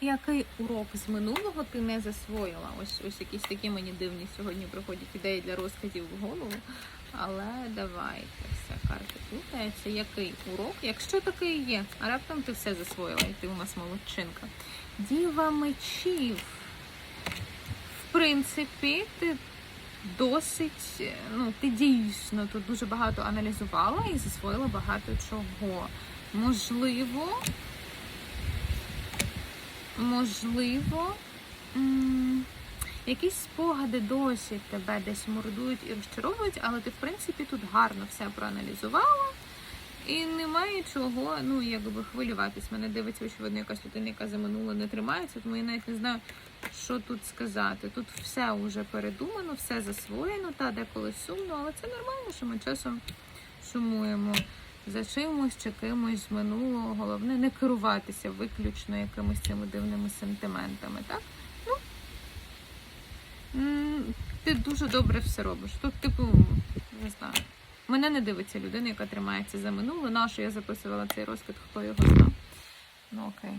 Який урок з минулого ти не засвоїла? Ось ось якісь такі мені дивні сьогодні приходять ідеї для розказів в голову. Але давайте все, карти плутаються. Який урок? Якщо такий є, а раптом ти все засвоїла, і ти у нас молодчинка. Діва мечів. В принципі, ти досить, ну, ти дійсно тут дуже багато аналізувала і засвоїла багато чого. Можливо, можливо, якісь спогади досі тебе десь мордують і розчаровують, але ти, в принципі, тут гарно все проаналізувала. І немає чого, ну якби хвилюватись. Мене дивиться, очевидно, якась людина, яка за минуле не тримається, тому я навіть не знаю, що тут сказати. Тут все вже передумано, все засвоєно, та деколи сумно, але це нормально, що ми часом сумуємо за чимось чи кимось з минулого. Головне не керуватися виключно якимись цими дивними сентиментами, так? Ну, ти дуже добре все робиш. Тут, типу, не знаю. Мене не дивиться людина, яка тримається за минуле. Нащо я записувала цей розкид, хто його знав. Ну окей.